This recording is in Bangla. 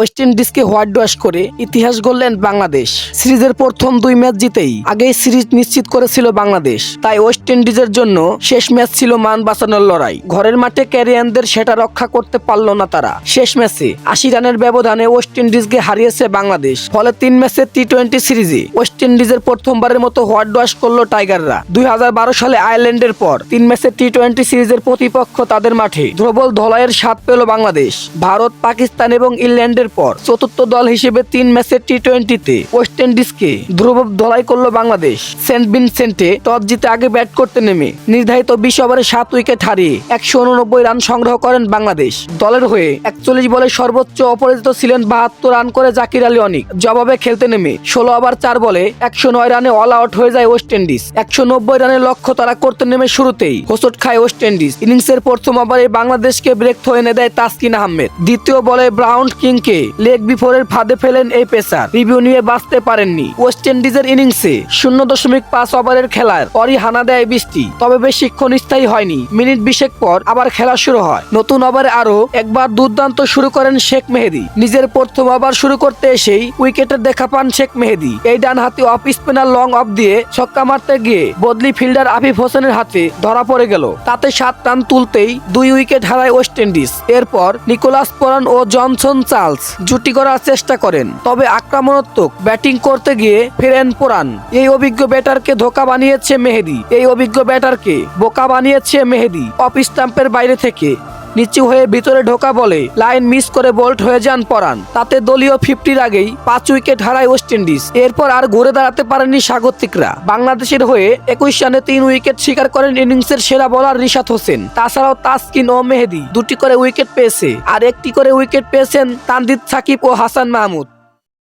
ওয়েস্ট ইন্ডিজকে হোয়াইট ওয়াশ করে ইতিহাস গড়লেন বাংলাদেশ। সিরিজের প্রথম দুই ম্যাচ জিতেই আগেই সিরিজ নিশ্চিত করেছিল বাংলাদেশ। তাই ওয়েস্ট ইন্ডিজের জন্য শেষ ম্যাচ ছিল মান বাঁচানোর লড়াই। ঘরের মাঠে ক্যারিয়ানদের সেটা রক্ষা করতে পারল না তারা। শেষ ম্যাচে আশি রানের ব্যবধানে ওয়েস্ট ইন্ডিজকে হারিয়েছে বাংলাদেশ। ফলে তিন ম্যাচের টি টোয়েন্টি সিরিজে ওয়েস্ট ইন্ডিজের প্রথমবারের মতো হোয়াইট ওয়াশ করল টাইগাররা দুই হাজার বারো সালে আয়ারল্যান্ডের পর তিন ম্যাচের টি টোয়েন্টি সিরিজের প্রতিপক্ষ তাদের মাঠে। ধ্রুবল ধলাইয়ের স্বাদ পেল বাংলাদেশ। ভারত, পাকিস্তান এবং ইংল্যান্ডের পর চতুর্থ দল হিসেবে তিন ম্যাচের টি টোয়েন্টিতে ওয়েস্ট ইন্ডিজকে ধ্রুব ধলাই করল বাংলাদেশ। সেন্ট ভিনসেন্টে টস জিতে আগে ব্যাট করতে নেমে নির্ধারিত বিশ ওভারে সাত উইকেট হারিয়ে একশো উননব্বই রান সংগ্রহ করেন বাংলাদেশ। দলের হয়ে একচল্লিশ বলে সর্বোচ্চ অপরাজিত ছিলেন বাহাত্তর রান করে জাকির আলী অনিক। জবাবে খেলতে নেমে ষোলো ওভার চার বলে একশো নয় রানে অল আউট হয়ে যায় ওয়েস্ট ইন্ডিজ। একশো নব্বই রানের লক্ষ্য তারা করতে নেমে শুরুতেই হোসট খায় ওয়েস্ট ইন্ডিজ। ইনিংসের প্রথম ওভারে বাংলাদেশকে ব্রেক থয়ে এনে দেয় তাসকিন আহমেদ। দ্বিতীয় বলে ব্রাউন কিংকে লেগ বিফোরের ফাঁদে ফেলেন এই পেসার। রিভিউ নিয়ে বাঁচতে পারেননি। ওয়েস্ট ইন্ডিজের ইনিংসে শূন্য দশমিক পাঁচ ওভারের খেলার পরই হানা দেয় বৃষ্টি। তবে বেশিক্ষণ স্থায়ী হয়নি। মিনিট বিশেক পর আবার খেলা শুরু হয়। নতুন ওভারে আরও একবার দুর্দান্ত শুরু করেন শেখ মেহেদি। নিজের প্রথম ওভার শুরু করতে এসেই উইকেটের দেখা পান শেখ মেহেদি। এই ডান হাতে অফ স্পিনার লং অফ দিয়ে ছক্কা মারতে গিয়ে বদলি ফিল্ডার আফিফ হোসেনের হাতে ধরা পড়ে গেল। তাতে সাত রান তুলতেই দুই উইকেট হারায় ওয়েস্ট ইন্ডিজ এরপর নিকোলাস পরান ও জনসন চার্লস জুটি করার চেষ্টা করেন। তবে আক্রমণাত্মক ব্যাটিং করতে গিয়ে ফেরেন পোরান। এই অভিজ্ঞ ব্যাটারকে ধোকা বানিয়েছে মেহেদি। এই অভিজ্ঞ ব্যাটারকে বোকা বানিয়েছে মেহেদি। অফ স্টাম্পের বাইরে থেকে নিচু হয়ে ভিতরে ঢোকা বলে লাইন মিস করে বোল্ট হয়ে যান পরান তাতে দলীয় ফিফটির আগেই পাঁচ উইকেট হারায় ওয়েস্ট ইন্ডিজ। এরপর আর ঘুরে দাঁড়াতে পারেনি স্বাগতিকরা। বাংলাদেশের হয়ে একুশ রানে তিন উইকেট শিকার করেন ইনিংসের সেরা বোলার রিশাদ হোসেন। তাছাড়াও তাসকিন ও মেহেদি দুটি করে উইকেট পেয়েছে। আর একটি করে উইকেট পেয়েছেন তানদিদ সাকিব ও হাসান মাহমুদ।